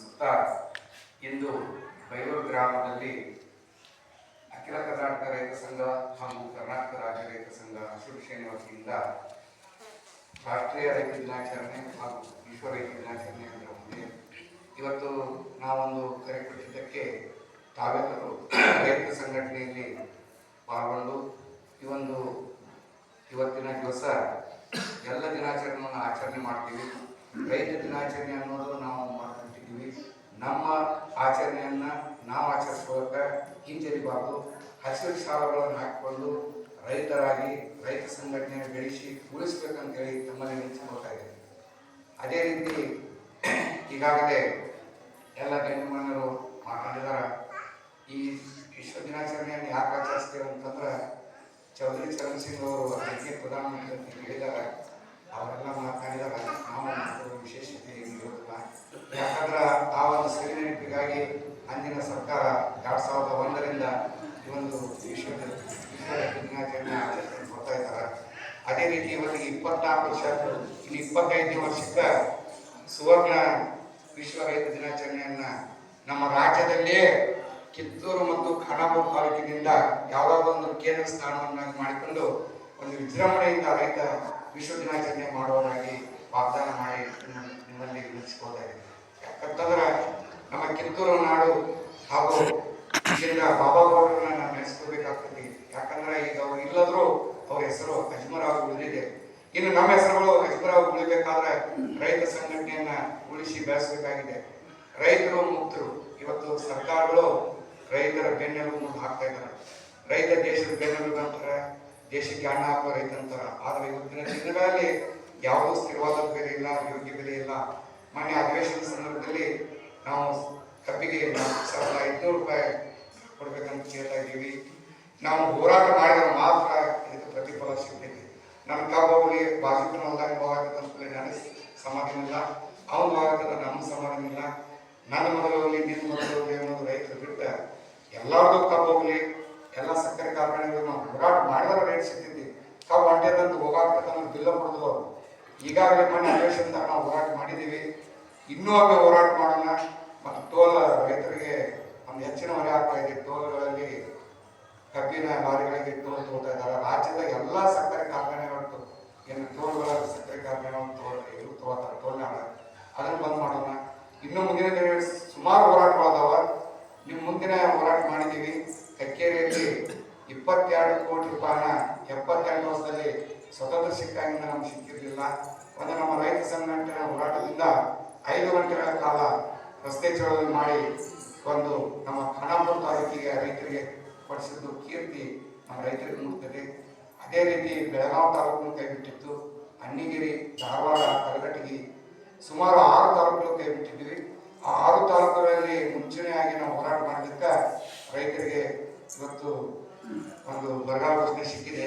ತಿಳಿಸುತ್ತಾ ಇಂದು ಬೈಲೂರು ಗ್ರಾಮದಲ್ಲಿ ಅಖಿಲ ಕರ್ನಾಟಕ ರೈತ ಸಂಘ ಹಾಗೂ ಕರ್ನಾಟಕ ರಾಜ್ಯ ರೈತ ಸಂಘ ಹಸಿರು ಸೇನೆ ವತಿಯಿಂದ ರಾಷ್ಟ್ರೀಯ ರೈತ ದಿನಾಚರಣೆ ಹಾಗೂ ವಿಶ್ವ ರೈತ ದಿನಾಚರಣೆ ಅಂತ ಮುಂದೆ ಇವತ್ತು ನಾವೊಂದು ಕರೆ ಕೊಟ್ಟಿದ್ದಕ್ಕೆ ತಾವೆಲ್ಲರೂ ರೈತ ಸಂಘಟನೆಯಲ್ಲಿ ಪಾಲ್ಗೊಂಡು ಈ ಒಂದು ಇವತ್ತಿನ ದಿವಸ ಎಲ್ಲ ದಿನಾಚರಣೆಯನ್ನು ಆಚರಣೆ ಮಾಡ್ತೀವಿ. ರೈತ ದಿನಾಚರಣೆ ಅನ್ನೋದು ನಾವು ಮಾಡ್ಕೊಂಡಿದ್ದೀವಿ ನಮ್ಮ ಆಚರಣೆಯನ್ನ ನಾವು ಆಚರಿಸ್ಕೊಳ್ಳೋಕೆ ಹಿಂಜರಿಬಾರ್ದು ಹಸಿರು ಸಾಲಗಳನ್ನು ಹಾಕಿಕೊಂಡು ರೈತರಾಗಿ, ರೈತ ಸಂಘಟನೆ ಬೆಳೆಸಿ ಉಳಿಸ್ಬೇಕಂತೇಳಿ ತಮ್ಮಲ್ಲಿ ಇದ್ದೀನಿ. ಅದೇ ರೀತಿ ಈಗಾಗಲೇ ಎಲ್ಲ ಗಣ್ಯಮಾನ್ಯರು ಮಾತನಾಡಿದಾರ ಈ ವಿಶ್ವ ದಿನಾಚರಣೆಯನ್ನು ಯಾಕೆ ಆಚರಿಸ್ತೇವೆ ಅಂತಂದ್ರೆ ಚೌಧರಿ ಚರಣ್ ಸಿಂಗ್ ಅವರು ಅದಕ್ಕೆ ಪ್ರಧಾನಮಂತ್ರಿ ಅಂತ ಹೇಳಿದ್ದಾರೆ. ಅವರೆಲ್ಲ ಮಾತನಾಡಿದಾಗ ನಾವು ವಿಶೇಷತೆ ಇರೋದಿಲ್ಲ ಯಾಕಂದ್ರೆ ಆ ಒಂದು ಸರಿ ನೆನಪಿಗಾಗಿ ಅಂದಿನ ಸರ್ಕಾರ ಎರಡು ಸಾವಿರದ ಒಂದರಿಂದ ಈ ಒಂದು ಅದೇ ರೀತಿ ಇವತ್ತಿಗೆ ಇಪ್ಪತ್ನಾಲ್ಕು ವರ್ಷ. ಇನ್ನು ಇಪ್ಪತ್ತೈದನೇ ವರ್ಷಕ್ಕೆ ಸುವರ್ಣ ವಿಶ್ವ ರೈತ ದಿನಾಚರಣೆಯನ್ನ ನಮ್ಮ ರಾಜ್ಯದಲ್ಲೇ ಕಿತ್ತೂರು ಮತ್ತು ಖಾನಾಪುರ ತಾಲೂಕಿನಿಂದ ಯಾವುದಾದ್ರೂ ಒಂದು ಕೇಂದ್ರ ಸ್ಥಾನವನ್ನಾಗಿ ಮಾಡಿಕೊಂಡು ಒಂದು ವಿಜೃಂಭಣೆಯಿಂದ ರೈತ ವಿಶ್ವ ದಿನಾಚರಣೆ ಮಾಡುವುದಾಗಿ ವಾಗ್ದಾನ ಮಾಡಿ ನಿಮ್ಮ- ನಿಮ್ಮಲ್ಲಿ ವಿನಿಸ್ಕೋತಾ ಇದ್ದೀನಿ ಯಾಕಂತಂದ್ರೆ ನಮ್ಮ ಕಿತ್ತೂರು ನಾಡು ಹಾಗೂ ಇಲ್ಲಿಂದ ಬಾಬಾ ಗೌಡರನ್ನ ನಾವು ನೆನೆಸ್ಕೊಳ್ಬೇಕಾಗ್ತದೆ ಯಾಕಂದ್ರೆ ಈಗ ಅವ್ರು ಇಲ್ಲದ್ರು ಅವ್ರ ಹೆಸರು ಅಜ್ಮರಾವ್ ಉಳಿದಿದೆ. ಇನ್ನು ನಮ್ಮ ಹೆಸರುಗಳು ಅಜ್ಮರಾವ್ ಉಳಿಬೇಕಾದ್ರೆ ರೈತ ಸಂಘಟನೆಯನ್ನ ಉಳಿಸಿ ಬೆಳೆಸಬೇಕಾಗಿದೆ. ರೈತರು ಮುಕ್ತರು. ಇವತ್ತು ಸರ್ಕಾರಗಳು ರೈತರ ಬೆನ್ನೆಲುಬು ಮುಂದೆ ಹಾಕ್ತಾ ಇದ್ದಾರೆ ರೈತ ದೇಶದ ಬೆನ್ನೆಲುಬು ಅಂತಾರೆ, ದೇಶಕ್ಕೆ ಅನ್ನ ಹಾಕೋ ರೈತ ಅಂತಾರೆ. ಆದ್ರೆ ಇವತ್ತಿನ ದಿನಗಳಲ್ಲಿ ಯಾವುದೂ ಸ್ಥಿರವಾದ ಬೆಲೆ ಇಲ್ಲ, ಯೋಗ್ಯ ಬೆಲೆ ಇಲ್ಲ. ಮೊನ್ನೆ ಅಧಿವೇಶನದ ಸಂದರ್ಭದಲ್ಲಿ ನಾವು ಕಬ್ಬಿಗೆ ಸಾವಿರದ ಐದುನೂರು ರೂಪಾಯಿ ಕೊಡ್ಬೇಕಂತ ಕೇಳ್ತಾ ಇದ್ದೀವಿ ನಾವು ಹೋರಾಟ ಮಾಡಿದ್ರೆ ಮಾತ್ರ ಇದಕ್ಕೆ ಪ್ರತಿಫಲ ಸಿಗ್ತೈತಿ. ನಮ್ಮ ಕಬ್ಬಲ್ಲಿ ಬಾಜುಕಿನ ಹೊಲ್ದಾಗ ನನಗೆ ಸಮಾಧಾನ ಇಲ್ಲ ಅವನು ಹೋಗಾಕತ್ತ ನಮ್ಮ ಸಮಾಧಾನ ಇಲ್ಲ ನನ್ನ ಮೊದಲು ಹೋಗ್ಲಿ ನಿನ್ನ ಮೊದಲು ಹೋಗ್ಲಿ ಅನ್ನೋದು ರೈತರು ಬಿಟ್ಟ ಎಲ್ಲಾರ್ದು ಕಬ್ಬು ಹೋಗ್ಲಿ ಎಲ್ಲ ಸಕ್ಕರೆ ಕಾರ್ಖಾನೆಗಳು ನಾವು ಹೋರಾಟ ಮಾಡಿದ್ರೆ ರೇಟ್ ಸಿಗ್ತೈತಿ. ಕಬ್ಬು ಹೊಂಟೆದಂತ ಹೋಗಾಕತ್ತ ನಮ್ಗೆ ಬಿಲ್ಲ ಕೊಡೋದು ಅವರು. ಈಗಾಗಲೇ ಮೊನ್ನೆ ಅಧಿವೇಶನದಾಗ ನಾವು ಹೋರಾಟ ಮಾಡಿದ್ದೀವಿ. ಇನ್ನೂ ಆಗ ಹೋರಾಟ ಮಾಡೋಣ. ಮತ್ತು ತೋಲ ರೈತರಿಗೆ ಒಂದು ಹೆಚ್ಚಿನ ಹೊರೆ ಆಗ್ತಾ ಇದೆ ಕಬ್ಬಿನ ಲಾರಿಗಳಿಗೆ ಟೋಲ್ ತೋಳ್ತಾ ಇದ್ದಾರೆ. ರಾಜ್ಯದ ಎಲ್ಲ ಸಕ್ಕರೆ ಕಾರ್ಖಾನೆಗಳು ಏನು ಟೋಲ್ಗಳ ಸಕ್ಕರೆ ಕಾರ್ಖಾನೆಗಳನ್ನು ತಗೋ ಇವರು ತೋಳ್ತಾರೆ ಟೋಲ್ನಾಗ ಅದನ್ನು ಬಂದ್ ಮಾಡೋಣ. ಇನ್ನು ಮುಂದಿನ ದಿನಗಳಲ್ಲಿ ಸುಮಾರು ಹೋರಾಟಗಳದಾವ. ನಿಮ್ಮ ಮುಂದಿನ ಹೋರಾಟ ಮಾಡಿದ್ದೀವಿ. ಕಕ್ಕೇರಿಯಲ್ಲಿ ಇಪ್ಪತ್ತೆರಡು ಕೋಟಿ ರೂಪಾಯಿನ, ಎಪ್ಪತ್ತೆರಡು ವರ್ಷದಲ್ಲಿ ಸ್ವತಂತ್ರ ಸಿಕ್ಕಾಗಿಂದ ನಮ್ಗೆ ಸಿಕ್ಕಿರಲಿಲ್ಲ. ಒಂದು ನಮ್ಮ ರೈತ ಸಂಘಟನೆ ಹೋರಾಟದಿಂದ ಐದು ಗಂಟೆಗಳ ಕಾಲ ರಸ್ತೆ ಚಳವಳಿ ಮಾಡಿ ಒಂದು ನಮ್ಮ ಖಾನಾಪುರ ತಾಲೂಕಿಗೆ ರೈತರಿಗೆ ಕೊಡಿಸಿದ್ದು ಕೀರ್ತಿ ನಮ್ಮ ರೈತರಿಗೆ ಮುಟ್ತದೆ ಅದೇ ರೀತಿ ಬೆಳಗಾವಿ ತಾಲೂಕು ಕೈಬಿಟ್ಟಿತ್ತು ಅಣ್ಣಿಗಿರಿ ಧಾರವಾಡ ಕಲಘಟಗಿ ಸುಮಾರು ಆರು ತಾಲೂಕುಗಳು ಕೈ ಬಿಟ್ಟಿದ್ವಿ ಆ ಆರು ತಾಲೂಕುಗಳಲ್ಲಿ ಮುಂಚೂಣಿಯಾಗಿ ನಾವು ಹೋರಾಟ ಮಾಡಿದ್ದ ರೈತರಿಗೆ ಇವತ್ತು ಒಂದು ಬರಗಾಲ ಘೋಷಣೆ ಸಿಕ್ಕಿದೆ.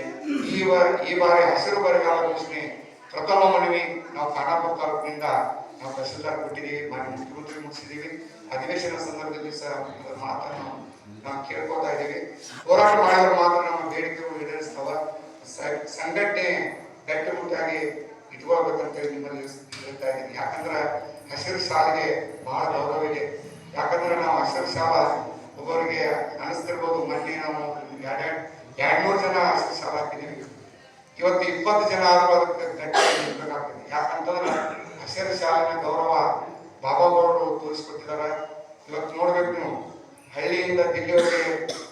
ಈ ಬಾರಿ ಈ ಬಾರಿ ಹಸಿರು ಬರಗಾಲ ಘೋಷಣೆ ಪ್ರಥಮ ಮನವಿ ನಾವು ಖಾನಾಪುರ ತಾಲೂಕಿನಿಂದ ನಾವು ತಹಸೀಲ್ದಾರ್ ಕೊಟ್ಟಿದ್ದೀವಿ. ಮಾನ್ಯ ಮುಖ್ಯಮಂತ್ರಿ ಮುಗಿಸಿದ್ದೀವಿ. ಅಧಿವೇಶನ ಸಂದರ್ಭದಲ್ಲಿ ಸಹ ಮಾತನ್ನು ನಾವು ಕೇಳ್ಕೊತಾ ಇದ್ದೀವಿ. ಹೋರಾಟ ಮಾಡಿದ್ರೆ ಮಾತ್ರ ನಮ್ಮ ಬೇಡಿಕೆಗಳು ಈಡೇರಿಸ್ತಾವ ಸಂಘಟನೆ ಗಟ್ಟಿಮುಟ್ಟಾಗಿ ಇಟ್ಕೊಳ್ಬೇಕಂತೇಳಿ ನಿಮ್ಮಲ್ಲಿ ಹೇಳ್ತಾ ಇದ್ದೀನಿ. ಯಾಕಂದ್ರೆ ಹಸಿರು ಶಾಲೆಗೆ ಬಹಳ ಗೌರವ ಇದೆ. ಯಾಕಂದ್ರೆ ನಾವು ಹಸಿರು ಶಾಲಾ ಒಬ್ಬರಿಗೆ ಅನಿಸ್ತಿರ್ಬೋದು. ಮೊನ್ನೆ ನಾವು ಎರಡ್ ಎರಡ್ನೂರು ಜನ ಹಸಿರು ಶಾಲಾ ಹಾಕಿದ್ದೀವಿ. ಇವತ್ತು ಇಪ್ಪತ್ತು ಜನ ಆದ್ರೂ ಅದಕ್ಕೆ ಗಟ್ಟಿ ಯಾಕಂತಂದ್ರೆ ಹಸಿರು ಶಾಲೆನ ಗೌರವ ಬಾಬಾ ಗೌಡರು ತೋರಿಸ್ಕೊಟ್ಟಿದ್ದಾರೆ. ಇವತ್ತು ನೋಡ್ಬೇಕು ನೀವು. ಹಳ್ಳಿಯಿಂದ ದಿಲ್ಲಿವರೆಗೆ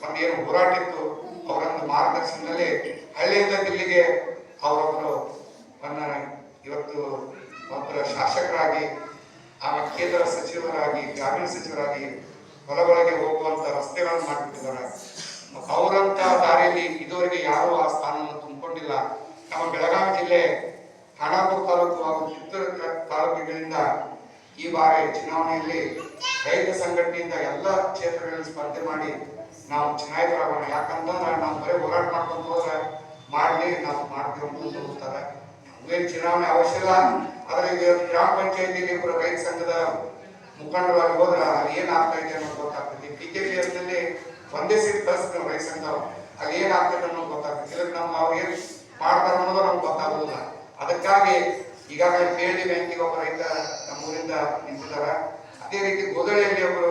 ಒಂದು ಏನು ಹೋರಾಟ ಇತ್ತು, ಅವರೊಂದು ಮಾರ್ಗದರ್ಶನದಲ್ಲಿ ಹಳ್ಳಿಯಿಂದ ದಿಲ್ಲಿಗೆ ಅವರೊಬ್ಬರು ಇವತ್ತು ಒಬ್ಬರ ಶಾಸಕರಾಗಿ ಆಮೇಲೆ ಕೇಂದ್ರ ಸಚಿವರಾಗಿ, ಗ್ರಾಮೀಣ ಸಚಿವರಾಗಿ ಹೊಲಗಳಿಗೆ ಹೋಗುವಂತ ರಸ್ತೆಗಳನ್ನು ಮಾಡಿಬಿಟ್ಟಿದ್ದಾರೆ. ಅವರಂತ ದಾರಿಯಲ್ಲಿ ಇದುವರೆಗೆ ಯಾರೂ ಆ ಸ್ಥಾನವನ್ನು ತುಂಬಿಕೊಂಡಿಲ್ಲ. ನಮ್ಮ ಬೆಳಗಾವಿ ಜಿಲ್ಲೆ, ಖಾನಾಪುರ ತಾಲೂಕು ಹಾಗೂ ಚಿತ್ರದುರ್ಗ ತಾಲೂಕುಗಳಿಂದ ಈ ಬಾರಿ ಚುನಾವಣೆಯಲ್ಲಿ ರೈತ ಸಂಘಟನೆಯಿಂದ ಎಲ್ಲ ಕ್ಷೇತ್ರಗಳಲ್ಲಿ ಸ್ಪರ್ಧೆ ಮಾಡಿ ನಾವು ಚುನಾಯಿತರಾಗೋಣ ಯಾಕಂತಂದ್ರೆ ನಾವು ಬರೀ ಹೋರಾಟ ಮಾಡ್ಕೊಂಡು ಹೋದ್ರೆ ಮಾಡಲಿ, ನಾವು ಮಾಡ್ತೀವಿ ಅಂತ ಹೋಗ್ತಾರೆ ನಮ್ಗೇನು ಚುನಾವಣೆ ಅವಶ್ಯ ಇಲ್ಲ. ಆದ್ರೆ ಈಗ ಗ್ರಾಮ ಪಂಚಾಯತಿಗೆ ಇಬ್ಬರು ರೈತ ಸಂಘದ ಮುಖಂಡರಾಗಿ ಹೋದ್ರೆ ಅಲ್ಲಿ ಏನಾಗ್ತಾ ಇದೆ ಅನ್ನೋದು ಗೊತ್ತಾಗ್ತದೆ. ಪಿ ಕೆ ಪಿ ಎಸ್ನಲ್ಲಿ ಒಂದೇ ಸೀಟ್ ಕಳಿಸ್ತೀವಿ ರೈತ ಸಂಘ ಅಲ್ಲಿ ಏನ್ ಅನ್ನೋದು ಗೊತ್ತಾಗ್ತೈತಿ ಇಲ್ಲ ನಮ್ಮ ಅವ್ರು ಏನು ಮಾಡ್ತಾರೆ ಅನ್ನೋದು ನಮ್ಗೆ ಗೊತ್ತಾಗೋದಿಲ್ಲ. ಅದಕ್ಕಾಗಿ ಈಗಾಗಲೇ ಪಿ ಎಲ್ ಡಿ ಬ್ಯಾಂಕಿಗೆ ಒಬ್ಬ ರೈತ ನಮ್ಮೂರಿಂದ ನಿಂತಿದ್ದಾರೆ ಅದೇ ರೀತಿ ಗೋದಳಿಯಲ್ಲಿ ಅವರು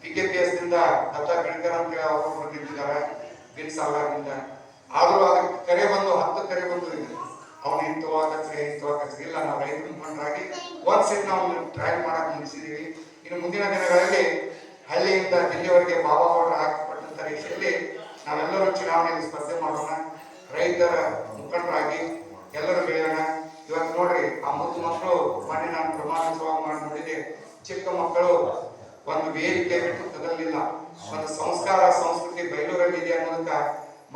ಪಿ ಕೆ ಪಿ ದಿಂದ ದತ್ತ ಗಣಿಕರ್ ಅಂತ ಅವರು ನಿಂತಿದ್ದಾರೆ ಬಿನ್ ಸಾಲಾರ್ದಿಂದ ಆದರೂ ಅದಕ್ಕೆ ಕರೆ ಬಂದು, ಹತ್ತು ಕರೆ ಬಂದು ಇದೆ. ಅವ್ನು ಇಂಥವ ಕಚೇರಿ ಕಚೇರಿ. ಇಲ್ಲ, ನಾವು ರೈತ ಮುಖಂಡರಾಗಿ ಒಂದ್ ಸೆಟ್ ನಾವು ಟ್ರಯಲ್ ಮಾಡಕ್ ನಿಲ್ಸಿದೀವಿ ಇನ್ನು ಮುಂದಿನ ದಿನಗಳಲ್ಲಿ ಹಳ್ಳಿಯಿಂದ ಜಿಲ್ಲೆಯವರೆಗೆ ಬಾಬಾ ಗೌಡರು ಹಾಕಿಕೊಟ್ಟಂತ ರೀತಿಯಲ್ಲಿ ನಾವೆಲ್ಲರೂ ಚುನಾವಣೆಯಲ್ಲಿ ಸ್ಪರ್ಧೆ ಮಾಡೋಣ. ರೈತರ ಮುಖಂಡರಾಗಿ ಎಲ್ಲರೂ ಬೆಳೆಯೋಣ. ಇವತ್ತು ನೋಡ್ರಿ, ಆ ಮುದ್ದು ಮಕ್ಕಳು ಮೊನ್ನೆ ನಾನು ಮಾಡಿ ನೋಡಿದೆ. ಚಿಕ್ಕ ಮಕ್ಕಳು ಒಂದು ವೇದಿಕೆ ಬಿಟ್ಟು ಒಂದು ಸಂಸ್ಕಾರ, ಸಂಸ್ಕೃತಿ ಬೈಲೂರಲ್ಲಿ ಇದೆ ಅನ್ನೋದಕ್ಕ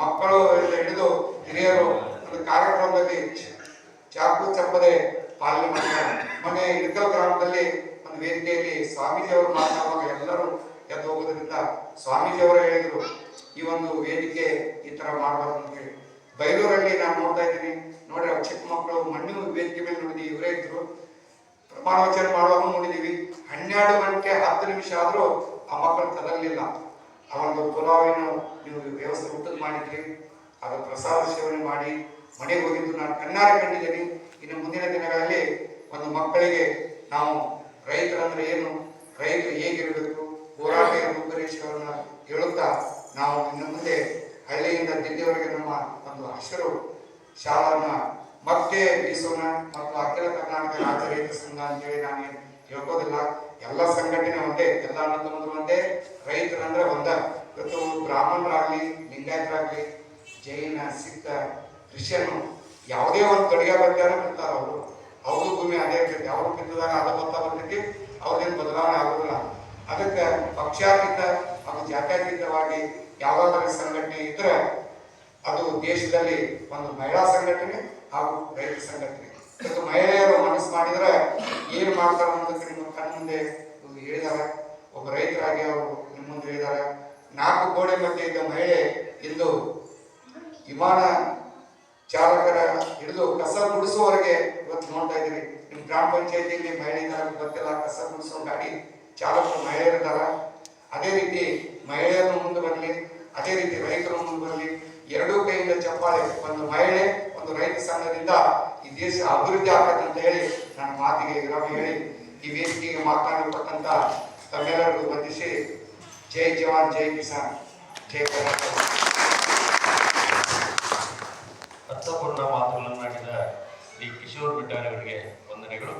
ಮಕ್ಕಳು ಹಿಡಿದು ಹಿರಿಯರು ಒಂದು ಕಾರ್ಯಕ್ರಮದಲ್ಲಿ ಚಾಕು ಚಪ್ಪದೆ ಪಾಲನೆ ಮಾಡಿದ್ದಾರೆ ಮೊನ್ನೆ ಗ್ರಾಮದಲ್ಲಿ ಒಂದು ವೇದಿಕೆಯಲ್ಲಿ ಸ್ವಾಮೀಜಿ ಅವರು ಮಾತನಾಡುವಾಗ ಎಲ್ಲರೂ ಎದ್ದು ಹೋಗೋದ್ರಿಂದ ಸ್ವಾಮೀಜಿ ಅವರು ಹೇಳಿದ್ರು, ಈ ಒಂದು ವೇದಿಕೆ ಈ ತರ ಮಾಡಬಾರ್ದು ಅಂತ ಹೇಳಿ. ಬೈಲೂರಲ್ಲಿ ನಾನು ನೋಡ್ತಾ ಇದ್ದೀನಿ. ನೋಡ್ರಿ ಚಿಕ್ಕ ಮಕ್ಕಳು ಮಣ್ಣು ವೇದಿಕೆ ಮೇಲೆ ನೋಡಿದ್ವಿ ಇವರೇ ಇದ್ರು. ಪ್ರಮಾಣ ಮಾಡುವಾಗ ನೋಡಿದೀವಿ, ಹನ್ನೆರಡು ಗಂಟೆ ಹತ್ತು ನಿಮಿಷ ಆದರೂ ಆ ಮಕ್ಕಳು ತರಲಿಲ್ಲ ಒಂದು ಪುಲಾವಿನ ನೀವು ವ್ಯವಸ್ಥೆ ಊಟದ ಮಾಡಿದ್ರಿ. ಅದು ಪ್ರಸಾದ ಸೇವನೆ ಮಾಡಿ ಮನೆಗೆ ಹೋಗಿದ್ದು ನಾನು ಕಣ್ಣಾರೆ ಕಂಡಿದ್ದೀನಿ. ಇನ್ನು ಮುಂದಿನ ದಿನಗಳಲ್ಲಿ ಒಂದು ಮಕ್ಕಳಿಗೆ ನಾವು ರೈತರಂದ್ರೆ ಏನು, ರೈತರು ಹೇಗಿರಬೇಕು, ಹೋರಾಟ ರೂಪರೇಷೆಗಳನ್ನ ಹೇಳುತ್ತಾ ನಾವು ಇನ್ನು ಮುಂದೆ ಹಳ್ಳಿಯಿಂದ ದಿಲ್ಲಿವರೆಗೆ ನಮ್ಮ ಒಂದು ಹಸಿರು ಶಾಲನ್ನ ಮತ್ತೆ ಮೀಸೋಣ ಮತ್ತು ಅಖಿಲ ಕರ್ನಾಟಕ ರಾಜ್ಯ ರೈತ ಸಂಘ ಅಂತೇಳಿ ನಾನು ಹೇಳ್ಕೋದಿಲ್ಲ. ಎಲ್ಲ ಸಂಘಟನೆ ಒಂದೇ, ಎಲ್ಲ ಅನ್ನೋದು ಒಂದೇ, ರೈತರಂದ್ರೆ ಒಂದ. ಇವತ್ತು ಬ್ರಾಹ್ಮಣರಾಗ್ಲಿ, ಲಿಂಗಾಯತರಾಗ್ಲಿ, ಜೈನ ಸಿಖ್ ಕ್ರಿಶ್ಚಿಯನ್ ಯಾವುದೇ ಒಂದು ತೊಡಗ ಬರ್ತಾರ ಬಿಡ್ತಾರ ಅವರು. ಅವ್ರದ್ದು ಭೂಮಿ ಅದೇ ಇರ್ತೈತಿ. ಅವ್ರು ಬಿತ್ತದಾಗ ಅದ ಭತ್ತ ಬರ್ತೈತಿ. ಅವ್ರದ್ದೇನು ಬದಲಾವಣೆ ಆಗೋದಿಲ್ಲ. ಅದಕ್ಕೆ ಪಕ್ಷಾತೀತ ಹಾಗೂ ಜಾತ್ಯಾತೀತವಾಗಿ ಯಾವ್ದಾದ್ರು ಸಂಘಟನೆ ಇದ್ರೆ ಅದು ದೇಶದಲ್ಲಿ ಒಂದು ಮಹಿಳಾ ಸಂಘಟನೆ ಹಾಗೂ ರೈತ ಸಂಘಟನೆ. ಇವತ್ತು ಮಹಿಳೆಯರು ಮನಸ್ಸು ಮಾಡಿದ್ರೆ ಏನು ಮಾಡ್ತಾರೆ ಅನ್ನೋದಕ್ಕೆ ನಿಮ್ಮ ಕಣ್ಣ ಮುಂದೆ ಹೇಳಿದ್ದಾರೆ. ಒಬ್ಬ ರೈತರಾಗಿ ಅವರು ನಿಮ್ಮ ಮುಂದೆ ಹೇಳಿದ್ದಾರೆ. ನಾಲ್ಕು ಗೋಡೆ ಮಧ್ಯೆ ಇದ್ದ ಮಹಿಳೆ ಇಂದು ವಿಮಾನ ಚಾಲಕರ ಹಿಡಿದು ಕಸ ಗುಡಿಸುವವರೆಗೆ ಇವತ್ತು ನೋಡ್ತಾ ಇದ್ದೀವಿ ನಿಮ್ಮ ಗ್ರಾಮ ಪಂಚಾಯತಿಯಲ್ಲಿ ಮಹಿಳೆ ಇದ್ದಾರೆ ಗೊತ್ತಿಲ್ಲ. ಕಸ ಗುಡಿಸೋ ಗಾಡಿ ಚಾಲಕರು ಮಹಿಳೆಯರಿದ್ದಾರ ಅದೇ ರೀತಿ ಮಹಿಳೆಯರು ಮುಂದೆ ಬರಲಿ, ಅದೇ ರೀತಿ ರೈತರು ಮುಂದೆ ಬರಲಿ, ಎರಡೂ ಕೈಯಿಂದ ಚಪ್ಪಾಳೆ ಒಂದು ಮಹಿಳೆ ಒಂದು ರೈತ ಸಂಘದಿಂದ ಈ ದೇಶ ಅಭಿವೃದ್ಧಿ ಆಗತ್ತೆ ಅಂತ ಹೇಳಿ ನನ್ನ ಮಾತಿಗೆ ವಿರಾಮ ಹೇಳಿ ಈ ವೇದಿಕೆಗೆ ಮಾತನಾಡಲ್ಪಟ್ಟಂತ ತಮ್ಮೆಲ್ಲರಿಗೂ ಬಂಧಿಸಿ ಜೈ ಜವಾನ್, ಜೈ ಕಿಸಾನ್. ಜೈ ಕರ್ನಾಟಕ ಅರ್ಥಪೂರ್ಣ ಮಾತುಗಳನ್ನಾಡಿದ ಶ್ರೀ ಕಿಶೋರ್ ಬಿಡ್ಡಾರವರಿಗೆ ವಂದನೆಗಳು.